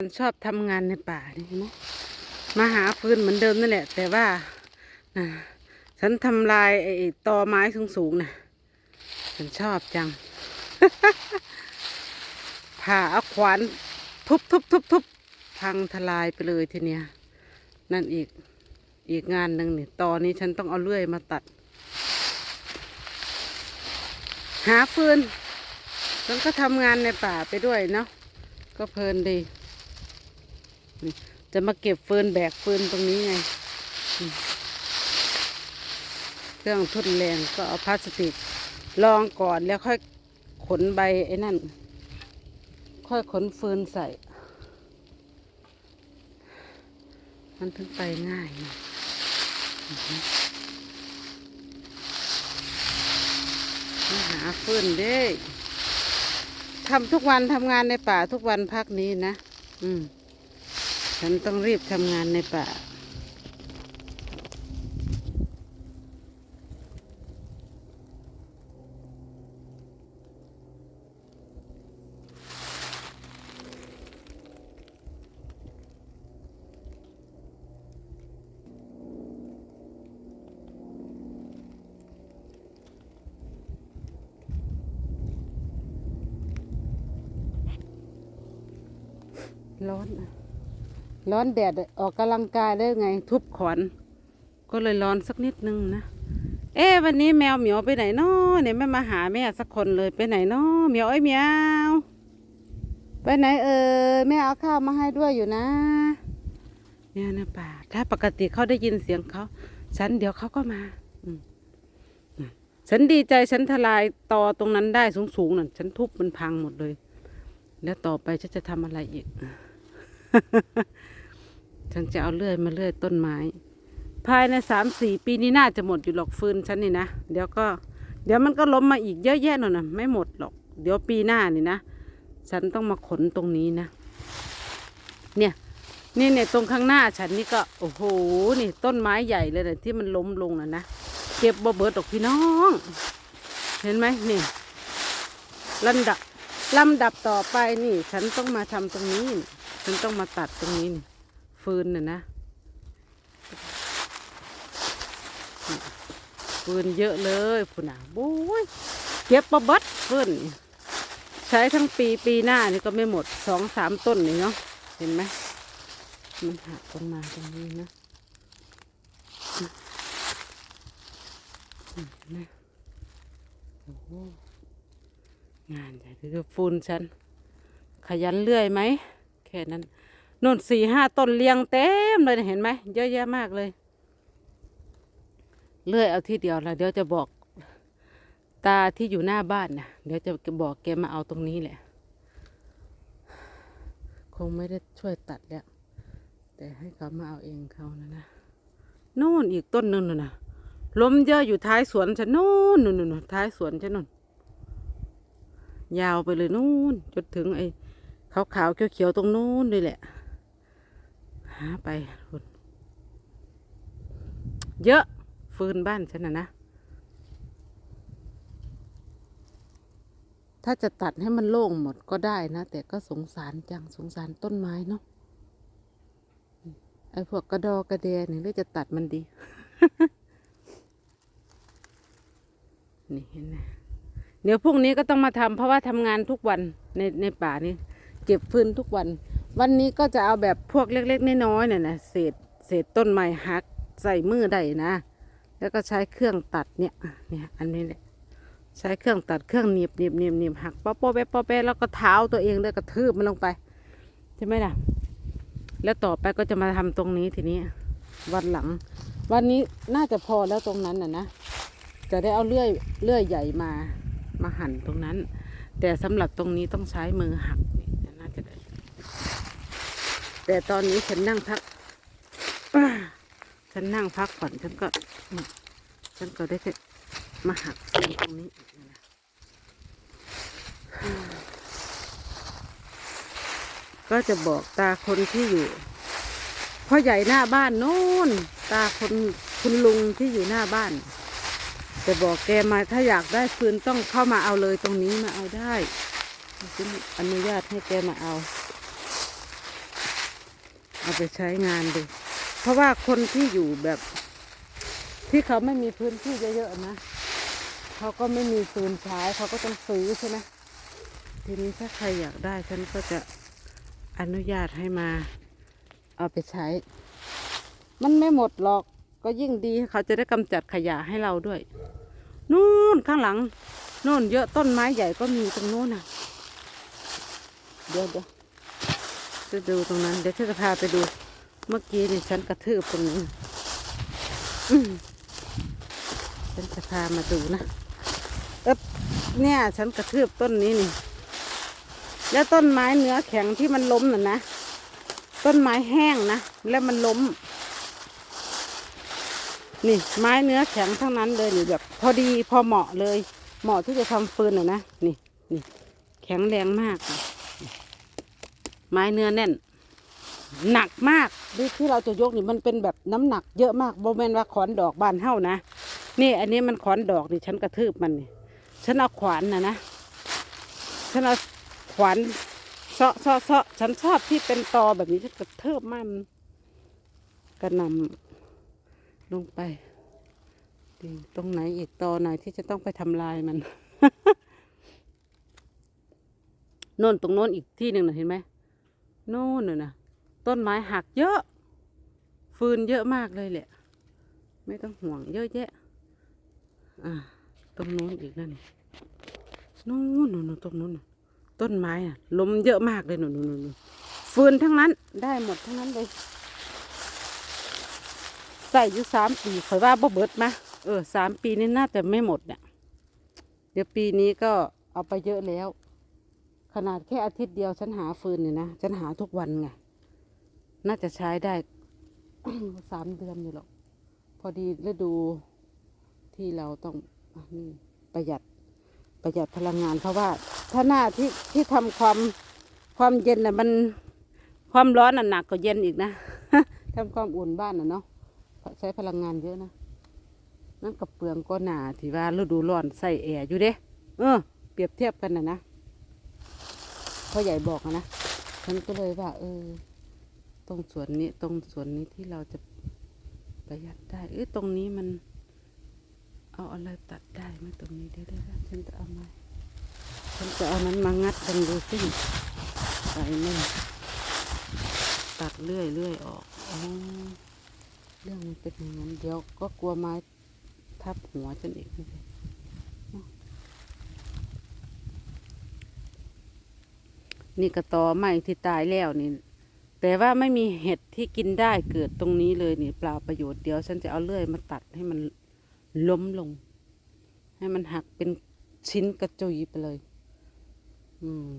ฉันชอบทำงานในป่านี่เห็นไหมมาหาฟืนเหมือนเดิมนั่นแหละ แต่ว่านะฉันทำลายไอ้ตอไม้สูงๆนะฉันชอบจังผ่าเอาขวานทุบทุบทุบทุบพังทลายไปเลยทีเนี้ยนั่นอีกอีกงานหนึ่งนี่ตอนนี้ฉันต้องเอาเลื่อยมาตัด หาฟืนฉันก็ทำงานในป่าไปด้วยเนาะก็เพลินดี จะมาเก็บเฟืนแบกเฟืนตรงนี้ไง เครื่องทุ่นแรงก็เอาพลาสติกรองก่อนแล้วค่อยขนใบไอ้นั่น ค่อยขนฟืนใส่ มันถึงไปง่ายนะหาหาฟืนเด้ทำทุกวันทำงานในป่าทุกวันพักนี้นะ อืม ฉันต้องรีบทำงานในป่า ร้อนอะ ร้อนแดดออกกำลังกายได้ไง ทุบขอน ก็เลยร้อนสักนิดนึงนะเอ๊วันนี้แมวเหมียวไปไหนน้อเนี่ยไม่มาหาแม่สักคนเลยไปไหนน้อเหมียวไอ้เหมียวไปไหนเออแม่เอาข้าวมาให้ด้วยอยู่นะเนี่ยนะป่าถ้าปกติเขาได้ยินเสียงเขาฉันเดี๋ยวเขาก็มาอืฉันดีใจฉันทลายตอตรงนั้นได้สูงๆนั่นฉันทุบมันพังหมดเลย แล้วต่อไปฉันจะทำอะไรอีก ฉันจะเอาเลื่อยมาเลื่อยต้นไม้ ภายในสามสี่ปีนี้น่าจะหมดอยู่หรอกฟืนฉันนี่นะ เดี๋ยวก็ เดี๋ยวมันก็ล้มมาอีกเยอะแยะหน่อยนะไม่หมดหรอก เดี๋ยวปีหน้านี่นะ ฉันต้องมาขนตรงนี้นะ เนี่ย นี่เนี่ยตรงข้างหน้าฉันนี่ก็โอ้โห นี่ต้นไม้ใหญ่เลยนะที่มันล้มลงนะนะ เก็บบ่เบิดดอกพี่น้อง เห็นไหมนี่ลำดับลำดับต่อไปนี่ ฉันต้องมาทำตรงนี้ ฉันต้องมาตัดตรงนี้นี่ ฟืนน่ะนะฟืนเยอะเลยผู้หนาบุ้ยเก็บบ่เบิดฟืนใช้ทั้งปีปีหน้านี่ก็ไม่หมดสองสามต้นนี่เนาะเห็นไหมมันหักลงมาตรงนี้นะนะโอ้โหงานใหญ่ดูฟูนฉัน ขยันเลื่อยไหม แค่นั้น นู่นสี่ห้าต้นเรียงเต็มเลยเห็นไหมเยอะแยะมากเลย เลื่อยเอาที่เดียวแล้วเดี๋ยวจะบอกตาที่อยู่หน้าบ้านนะเดี๋ยวจะบอกแกมาเอาตรงนี้แหละ คงไม่ได้ช่วยตัดแล้ว แต่ให้เขามาเอาเองเขานะนะโน่นอีกต้นหนึงน่ะนะล้มเยอะอยู่ท้ายสวนฉันนู่นนู่นนู่นท้ายสวนฉันนู่นยาวไปเลยนู่นจนถึงไอ้ขาวขาวๆเขียวๆตรงนู้นเลยแหละ หาไปคุณเยอะฟืนบ้านฉันนะนะ ถ้าจะตัดให้มันโล่งหมดก็ได้นะ แต่ก็สงสารจังสงสารต้นไม้เนาะไอ้พวกกระดอกระเดนี่เลยจะตัดมันดี นี่เห็นไหมเดี๋ยวพรุ่งนี้ก็ต้องมาทำเพราะว่าทำงานทุกวันในในป่านี่เก็บฟืนทุกวัน วันนี้ก็จะเอาแบบพวกเล็กๆน้อยๆเนี่ยนะเศษเศษต้นไม้หักใส่มือได้นะ แล้วก็ใช้เครื่องตัดเนี่ยเนี่ยอันนี้แหละใช้เครื่องตัดเครื่องหนีบหนีบหนีบหนีบหักป๊อปป๊อแป๊ะป๊อแป๊แล้วก็เท้าตัวเองด้วยกระทืบมันลงไปใช่ไหมล่ะ แล้วต่อไปก็จะมาทำตรงนี้ทีนี้วันหลัง วันนี้น่าจะพอแล้วตรงนั้นน่ะนะจะได้เอาเลื่อยเลื่อยใหญ่มามาหั่นตรงนั้น แต่สำหรับตรงนี้ต้องใช้มือหักนี่น่าจะได้ แต่ตอนนี้ฉันนั่งพัก ฉันนั่งพักผ่อนฉันก็ ฉันก็ได้มาหักตรงนี้นะก็จะบอกตาคนที่อยู่พ่อใหญ่หน้าบ้านโน่นตาคนคุณลุงที่อยู่หน้าบ้าน จะบอกแกมาถ้าอยากได้ฟืนต้องเข้ามาเอาเลยตรงนี้มาเอาได้ฉันอนุญาตให้แกมาเอา เอาไปใช้งานดู เพราะว่าคนที่อยู่แบบ ที่เขาไม่มีพื้นที่เยอะๆนะเขาก็ไม่มีฟืนใช้เขาก็ต้องซื้อใช่ไหมทีนี้ถ้าใครอยากได้ฉันก็จะอนุญาตให้มา เอาไปใช้ มันไม่หมดหรอกก็ยิ่งดีเขาจะได้กำจัดขยะให้เราด้วย นู่นข้างหลังนู่นเยอะต้นไม้ใหญ่ก็มีตรงนู้นน่ะ เดี๋ยวเดี๋ยว จะดูตรงนั้น เดี๋ยวฉันจะพาไปดู เมื่อกี้นี่ฉันกระทืบตรงนี้ฉันจะพามาดูนะเอ๊บเนี่ย ฉันกระทืบต้นนี้นี่ แล้วต้นไม้เนื้อแข็งที่มันล้มน่ะนะ ต้นไม้แห้งนะ แล้วมันล้ม นี่ ไม้เนื้อแข็งทั้งนั้นเลยนี่แบบพอดีพอเหมาะเลย เหมาะที่จะทำฟืนอะนะ นี่นี่แข็งแรงมาก ไม้เนื้อแน่น หนักมากดิที่เราจะยกนี่มันเป็นแบบน้ำหนักเยอะมากโบแมนว่าขอนดอกบานเท่านะนี่ อันนี้มันขอนดอกนี่ฉันกระทืบมันนี่ฉันเอาขวานนะนะฉันเอาขวานเซาะเซาะเซาะฉันชอบที่เป็นตอแบบนี้ฉันกระเทิบมันกระนำลงไปดีตรงไหนอีกตอไหนที่จะต้องไปทำลายมันโน่นตรงโน้นอีกที่หนึ่งนะเห็นไหม น่นน่ะนะต้นไม้หักเยอะ ฟืนเยอะมากเลยแหละ ไม่ต้องห่วงเยอะแยะ อ่าตรงโน้นอีกนั่นโน่นนู่นนู่นตรงโน้นต้นไม้อะลมเยอะมากเลยนู่นนู่นนู่นฟืนทั้งนั้น ได้หมดทั้งนั้นเลยใส่อยู่สามปีข่อยว่าบ่เบิดมะเออสามปีนี่น่าจะไม่หมดเนี่ยเดี๋ยวปีนี้ก็เอาไปเยอะแล้ว ขนาดแค่อาทิตย์เดียวฉันหาฟืนเนี่ยนะ ฉันหาทุกวันไง น่าจะใช้ได้สามเดือนอยู่หรอก พอดีฤดูที่เราต้องอนี่ประหยัดประหยัดพลังงานเพราะว่า ถ้าหน้าที่ที่ทำความความเย็นน่ะมันความร้อนน่ะหนักกว่าเย็นอีกนะทำความอุ่นบ้านน่ะเนาะใช้พลังงานเยอะนะนั่นกับเปลืองก็หนาที่ว่าฤดูร้อนใส่แอร์อยู่เด้ เออ เปรียบเทียบกันนะนะ พ่อใหญ่บอกนะฉันก็เลยว่า เออ ตรงสวนนี้ ตรงสวนนี้ที่เราจะประหยัดได้ เอ้ยตรงนี้มัน เอาอะไรตัดได้ไหมตรงนี้เดี๋ยวเดี๋ยวฉันจะเอามาฉันจะเอานั้นมางัดกันดูสิใส่ไม่ตัดเลื่อยเลื่อยออกอ๋อเรื่องมันเป็นอย่างนั้นเดี๋ยวก็กลัวไม้ทับหัวฉันอีกไม่ใช่เนาะ นี่กระตอไม้ที่ตายแล้วนี่ แต่ว่าไม่มีเห็ดที่กินได้เกิดตรงนี้เลยนี่เปล่าประโยชน์เดี๋ยวฉันจะเอาเลื่อยมาตัดให้มันล้มลง ให้มันหักเป็นชิ้นกระจุยไปเลย อืม